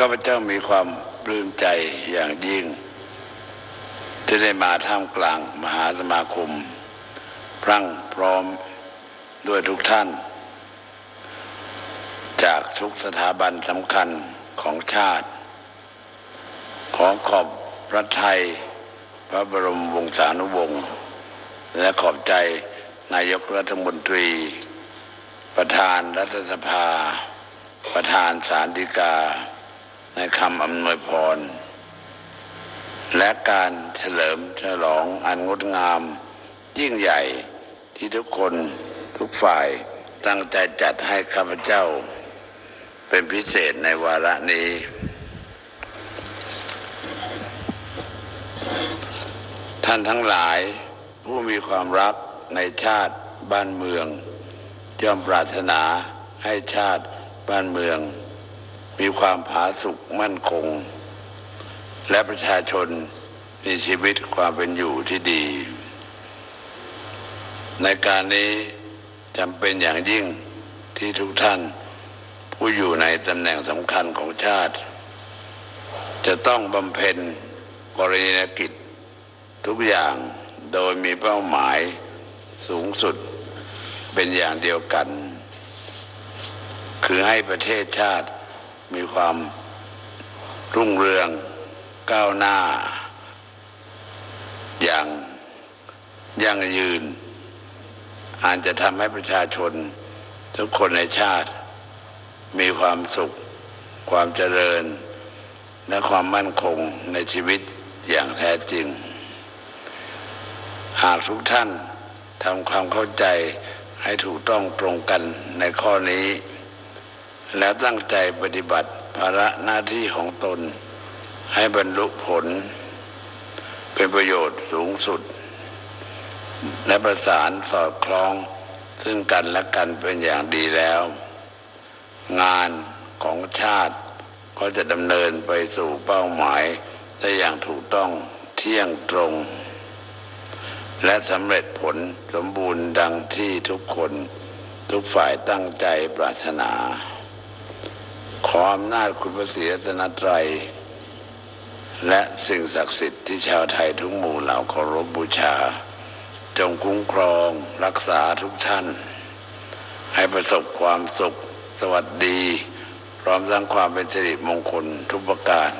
ข้าพเจ้ามีความปลื้มใจอย่างยิ่ง ที่ได้มาท่ามกลางมหาสมาคม พรั่งพร้อมด้วยทุกท่าน จากทุกสถาบันสำคัญของชาติ ขอขอบพระไทย พระบรมวงศานุวงศ์และขอบใจนายกรัฐมนตรี ประธานรัฐสภา ประธานสารดีกา ในคำอำนวยพร และการเฉลิมฉลองอันงดงาม ยิ่งใหญ่ที่ทุกคนทุกฝ่ายตั้งใจจัดให้ข้าพเจ้า เป็นพิเศษในวาระนี้ ท่านทั้งหลายผู้มีความรักในชาติบ้านเมืองย่อมปรารถนาให้ชาติบ้านเมือง มีความผาสุกมั่นคง และประชาชนมีชีวิตความเป็นอยู่ที่ดี ในการนี้จำเป็นอย่างยิ่งที่ทุกท่านผู้อยู่ในตำแหน่งสำคัญของชาติ จะต้องบำเพ็ญกรณียกิจทุกอย่างโดยมีเป้าหมายสูงสุดเป็นอย่างเดียวกัน คือให้ประเทศชาติ มีความรุ่งเรืองก้าวหน้า อย่างยั่งยืน อาจจะทำให้ประชาชน ทุกคนในชาติ มีความสุข ความเจริญ และความมั่นคงในชีวิตอย่างแท้จริง หากทุกท่านทำความเข้าใจให้ถูกต้องตรงกันในข้อนี้ แล้วตั้งใจปฏิบัติภาระหน้าที่ของตน ให้บรรลุผล เป็นประโยชน์สูงสุด และประสานสอดคล้องซึ่งกันและกันเป็นอย่างดีแล้ว งานของชาติก็จะดำเนินไปสู่เป้าหมายได้อย่างถูกต้องเที่ยงตรง และสำเร็จผลสมบูรณ์ดังที่ทุกคนทุกฝ่ายตั้งใจปรารถนา ออำนาจคุณพระศรีรัตนตรัย และสิ่งศักดิ์สิทธิ์ที่ชาวไทยทุกหมู่เหล่าเคารพบูชา จงคุ้มครองรักษาทุกท่าน ให้ประสบความสุขสวัสดี พร้อมสร้างความเป็นสิริมงคลทุกประการ